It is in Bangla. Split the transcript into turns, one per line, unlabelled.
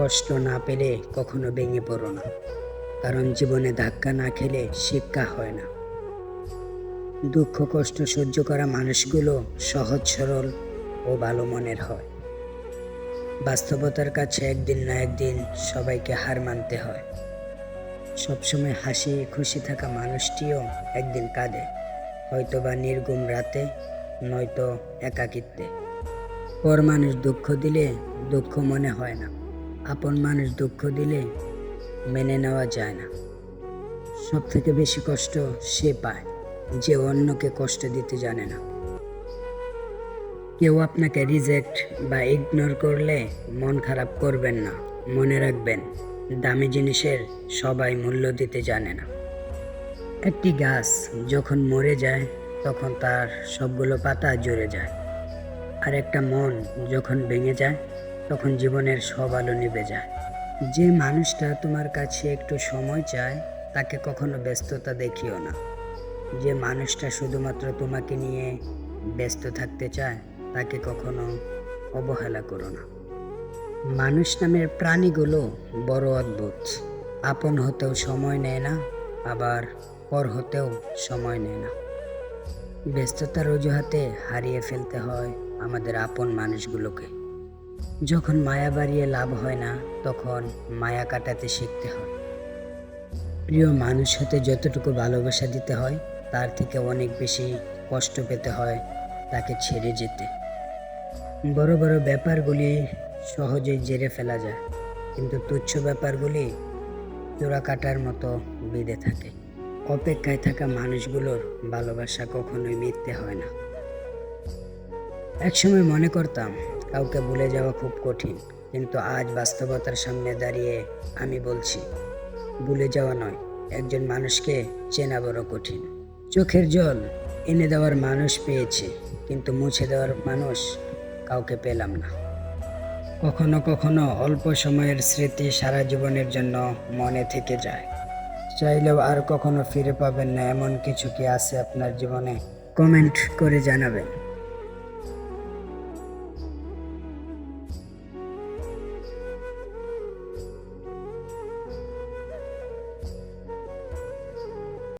কষ্ট না পেলে কখনো ভেঙে পড়ো না। কারণ জীবনে ধাক্কা না খেলে শিক্ষা হয় না। দুঃখ, কষ্ট সহ্য করা মানুষগুলো সহজ, সরল ও ভালো মনের হয়। বাস্তবতার কাছে একদিন না একদিন সবাইকে হার মানতে হয়। সবসময় হাসি, খুশি থাকা মানুষটিও একদিন কাঁদে হয়তো বা নির্গুম রাতে, নয়তো একাকিত্বে। পর মানুষ দুঃখ দিলে দুঃখ মনে হয় না। আপন মানুষ দুঃখ দিলে মেনে নেওয়া যায় না। সব থেকে বেশি কষ্ট সে পায় যে অন্যকে কষ্ট দিতে জানে না। কেউ আপনাকে রিজেক্ট বা ইগনোর করলে মন খারাপ করবেন না, মনে রাখবেন দামি জিনিসের সবাই মূল্য দিতে জানে না। একটি গাছ যখন মরে যায়, তখন তার সবগুলো পাতা জুড়ে যায়। আর একটা মন যখন ভেঙে যায় তখন জীবনের সব আলো নিভে যায়। যে মানুষটা তোমার কাছে একটু সময় চায়, তাকে কখনো ব্যস্ততা দেখিও না। যে মানুষটা শুধুমাত্র তোমাকে নিয়ে ব্যস্ত থাকতে চায়, তাকে কখনো অবহেলা করো না। মানুষ নামের প্রাণীগুলো বড় অদ্ভুত। আপন হতেও সময় নেয় না, আবার পর হতেও সময় নেয় না। ব্যস্ততার অজুহাতে হারিয়ে ফেলতে হয় আমাদের আপন মানুষগুলোকে। যখন মায়া বাড়িয়ে লাভ হয় না, তখন মায়া কাটাতে শিখতে হয়। প্রিয় মানুষ হতে যতটুকু ভালোবাসা দিতে হয়, তার থেকে অনেক বেশি কষ্ট পেতে হয় তাকে ছেড়ে যেতে। বড় বড় ব্যাপারগুলি সহজেই জেরে ফেলা যায়, কিন্তু তুচ্ছ ব্যাপারগুলি চোরা কাটার মতো বেঁধে থাকে। অপেক্ষায় থাকা মানুষগুলোর ভালোবাসা কখনোই মিথ্যে হয় না। একসময় মনে করতাম কাউকে ভুলে যাওয়া খুব কঠিন, কিন্তু আজ বাস্তবতার সামনে দাঁড়িয়ে আমি বলছি, ভুলে যাওয়া নয়, একজন মানুষকে চেনা বড় কঠিন। চোখের জল এনে দেওয়ার মানুষ পেয়েছি, কিন্তু মুছে দেওয়ার মানুষ কাউকে পেলাম না। কখনো কখনো অল্প সময়ের স্মৃতি সারা জীবনের জন্য মনে থেকে যায়। চাইলেও আর কখনো ফিরে পাবেন না, এমন কিছু কি আছে আপনার জীবনে? কমেন্ট করে জানাবেন।